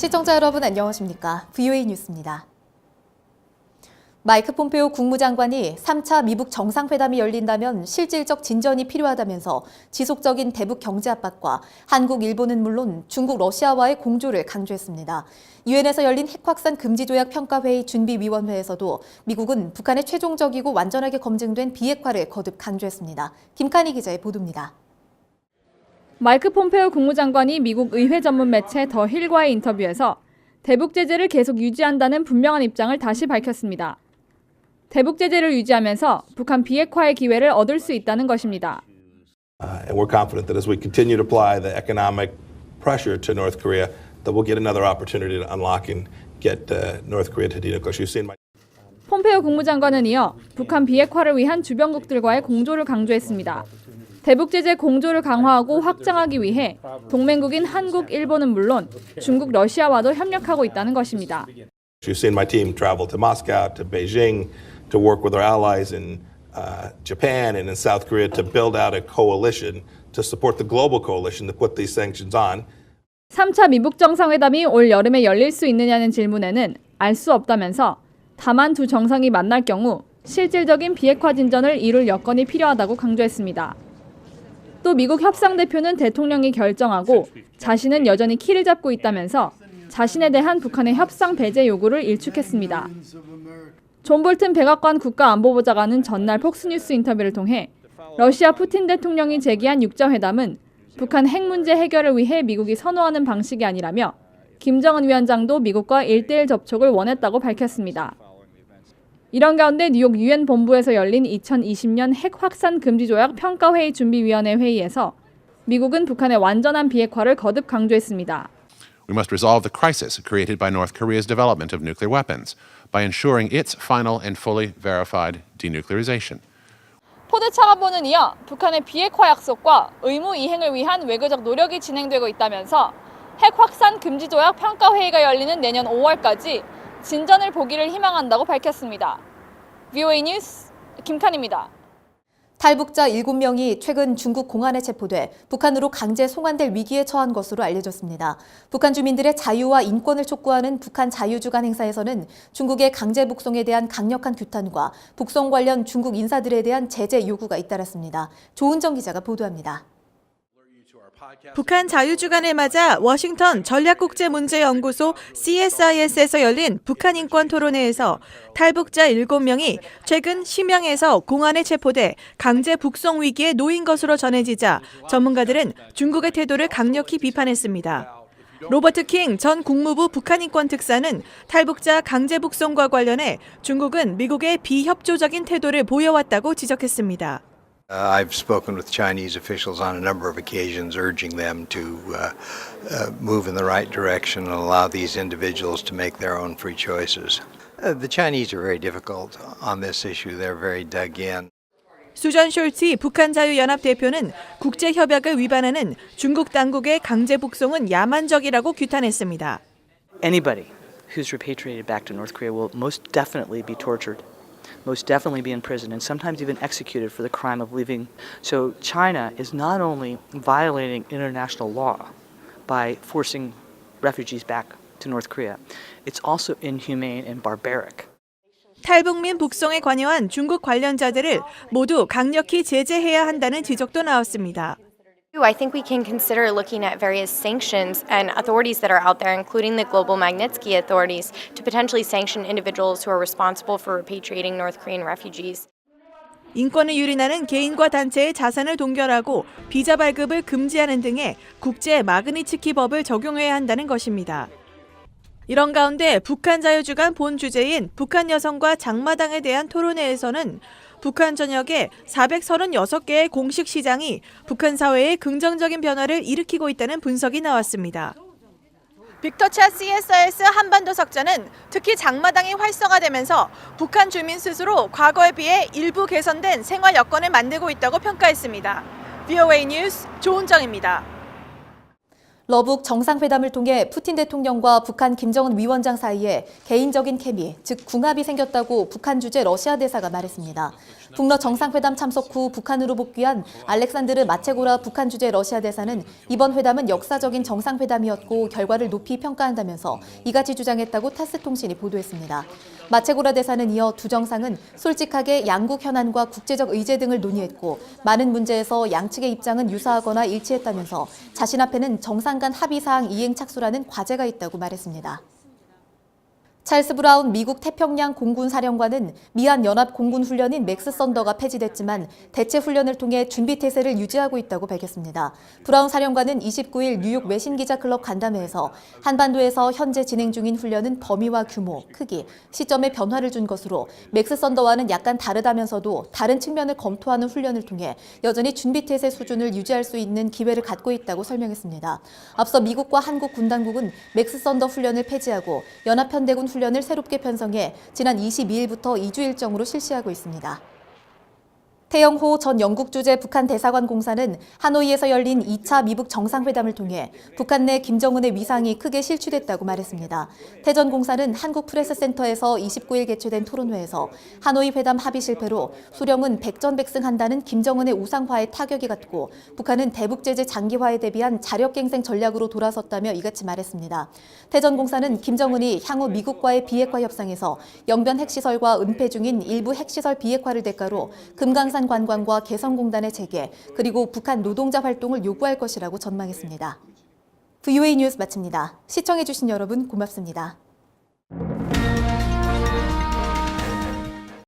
시청자 여러분 안녕하십니까? VOA 뉴스입니다. 마이크 폼페오 국무장관이 3차 미북 정상회담이 열린다면 실질적 진전이 필요하다면서 지속적인 대북 경제 압박과 한국, 일본은 물론 중국, 러시아와의 공조를 강조했습니다. 유엔에서 열린 핵 확산 금지 조약 평가회의 준비위원회에서도 미국은 북한의 최종적이고 완전하게 검증된 비핵화를 거듭 강조했습니다. 김칸희 기자의 보도입니다. 마이크 폼페오 국무장관이 미국 의회 전문 매체 더 힐과의 인터뷰에서 대북 제재를 계속 유지한다는 분명한 입장을 다시 밝혔습니다. 대북 제재를 유지하면서 북한 비핵화의 기회를 얻을 수 있다는 것입니다. Uh, and we're confident that as we continue to apply the economic pressure to North Korea, that we'll get another opportunity to unlock and get uh, North Korea to denuclear. You've seen my 폼페오 국무장관은 이어 북한 비핵화를 위한 주변국들과의 공조를 강조했습니다. 대북 제재 공조를 강화하고 확장하기 위해 동맹국인 한국, 일본은 물론 중국, 러시아와도 협력하고 있다는 것입니다. You've seen my team travel to Moscow, to Beijing, to work with our allies in uh, Japan and in South Korea to build out a coalition to support the global coalition to put these sanctions on. 3차 미북 정상회담이 올 여름에 열릴 수 있느냐는 질문에는 알 수 없다면서 다만 두 정상이 만날 경우 실질적인 비핵화 진전을 이룰 여건이 필요하다고 강조했습니다. 또 미국 협상 대표는 대통령이 결정하고 자신은 여전히 키를 잡고 있다면서 자신에 대한 북한의 협상 배제 요구를 일축했습니다. 존 볼튼 백악관 국가안보보좌관은 전날 폭스뉴스 인터뷰를 통해 러시아 푸틴 대통령이 제기한 육자회담은 북한 핵 문제 해결을 위해 미국이 선호하는 방식이 아니라며 김정은 위원장도 미국과 1대1 접촉을 원했다고 밝혔습니다. 이런 가운데 뉴욕 유엔 본부에서 열린 2020년 핵 확산 금지 조약 평가 회의 준비 위원회 회의에서 미국은 북한의 완전한 비핵화를 거듭 강조했습니다. We must resolve the crisis created by North Korea's development of nuclear weapons by ensuring its final and fully verified denuclearization. 포드 차관보는 이어 북한의 비핵화 약속과 의무 이행을 위한 외교적 노력이 진행되고 있다면서 핵 확산 금지 조약 평가 회의가 열리는 내년 5월까지 진전을 보기를 희망한다고 밝혔습니다. VOA 뉴스 김칸입니다. 탈북자 7명이 최근 중국 공안에 체포돼 북한으로 강제 송환될 위기에 처한 것으로 알려졌습니다. 북한 주민들의 자유와 인권을 촉구하는 북한 자유주간 행사에서는 중국의 강제 북송에 대한 강력한 규탄과 북송 관련 중국 인사들에 대한 제재 요구가 잇따랐습니다. 조은정 기자가 보도합니다. 북한 자유주간을 맞아 워싱턴 전략국제문제연구소 CSIS에서 열린 북한 인권 토론회에서 탈북자 7명이 최근 심양에서 공안에 체포돼 강제 북송 위기에 놓인 것으로 전해지자 전문가들은 중국의 태도를 강력히 비판했습니다. 로버트 킹 전 국무부 북한인권 특사는 탈북자 강제 북송과 관련해 중국은 미국의 비협조적인 태도를 보여왔다고 지적했습니다. Uh, I've spoken with Chinese officials on a number of occasions, urging them to uh, uh, move in the right direction and allow these individuals to make their own free choices. Uh, the Chinese are very difficult on this issue. They're very dug in. 수전 숄티 북한 자유연합 대표는 국제 협약을 위반하는 중국 당국의 강제 북송은 야만적이라고 규탄했습니다. anybody who's repatriated back to North Korea will most definitely be tortured, most definitely be imprisoned, and sometimes even executed for the crime of leaving. So China is not only violating international law by forcing refugees back to North Korea, it's also inhumane and barbaric. 탈북민 북송에 관여한 중국 관련자들을 모두 강력히 제재해야 한다는 지적도 나왔습니다. I think we can consider looking at various sanctions and authorities that are out there, including the global Magnitsky authorities, to potentially sanction individuals who are responsible for repatriating North Korean refugees. 인권을 유린하는 개인과 단체의 자산을 동결하고 비자 발급을 금지하는 등의 국제 마그니츠키 법을 적용해야 한다는 것입니다. 이런 가운데 북한 자유주간 본 주제인 북한 여성과 장마당에 대한 토론회에서는 북한 전역에 436개의 공식 시장이 북한 사회에 긍정적인 변화를 일으키고 있다는 분석이 나왔습니다. 빅터차 CSIS 한반도 석자는 특히 장마당이 활성화되면서 북한 주민 스스로 과거에 비해 일부 개선된 생활 여건을 만들고 있다고 평가했습니다. VOA 뉴스 조은정입니다. 러북 정상회담을 통해 푸틴 대통령과 북한 김정은 위원장 사이에 개인적인 케미, 즉 궁합이 생겼다고 북한 주재 러시아 대사가 말했습니다. 북러 정상회담 참석 후 북한으로 복귀한 알렉산드르 마체고라 북한 주재 러시아 대사는 이번 회담은 역사적인 정상회담이었고 결과를 높이 평가한다면서 이같이 주장했다고 타스 통신이 보도했습니다. 마체고라 대사는 이어 두 정상은 솔직하게 양국 현안과 국제적 의제 등을 논의했고 많은 문제에서 양측의 입장은 유사하거나 일치했다면서 자신 앞에는 정상 간 합의사항 이행 착수라는 과제가 있다고 말했습니다. 찰스 브라운 미국 태평양 공군 사령관은 미한 연합 공군 훈련인 맥스 썬더가 폐지됐지만 대체 훈련을 통해 준비 태세를 유지하고 있다고 밝혔습니다. 브라운 사령관은 29일 뉴욕 외신 기자 클럽 간담회에서 한반도에서 현재 진행 중인 훈련은 범위와 규모, 크기, 시점에 변화를 준 것으로 맥스 썬더와는 약간 다르다면서도 다른 측면을 검토하는 훈련을 통해 여전히 준비 태세 수준을 유지할 수 있는 기회를 갖고 있다고 설명했습니다. 앞서 미국과 한국 군 당국은 맥스 썬더 훈련을 폐지하고 연합 편대군 훈련을 새롭게 편성해 지난 22일부터 2주 일정으로 실시하고 있습니다. 태영호 전 영국 주재 북한 대사관 공사는 하노이에서 열린 2차 미북 정상회담을 통해 북한 내 김정은의 위상이 크게 실추됐다고 말했습니다. 태전 공사는 한국 프레스 센터에서 29일 개최된 토론회에서 하노이 회담 합의 실패로 소령은 백전백승한다는 김정은의 우상화에 타격이 갔고 북한은 대북 제재 장기화에 대비한 자력갱생 전략으로 돌아섰다며 이같이 말했습니다. 태전 공사는 김정은이 향후 미국과의 비핵화 협상에서 영변 핵시설과 은폐 중인 일부 핵시설 비핵화를 대가로 금강 산 관광과 개성공단의 재개 그리고 북한 노동자 활동을 요구할 것이라고 전망했습니다. VOA 뉴스 마칩니다. 시청해주신 여러분 고맙습니다.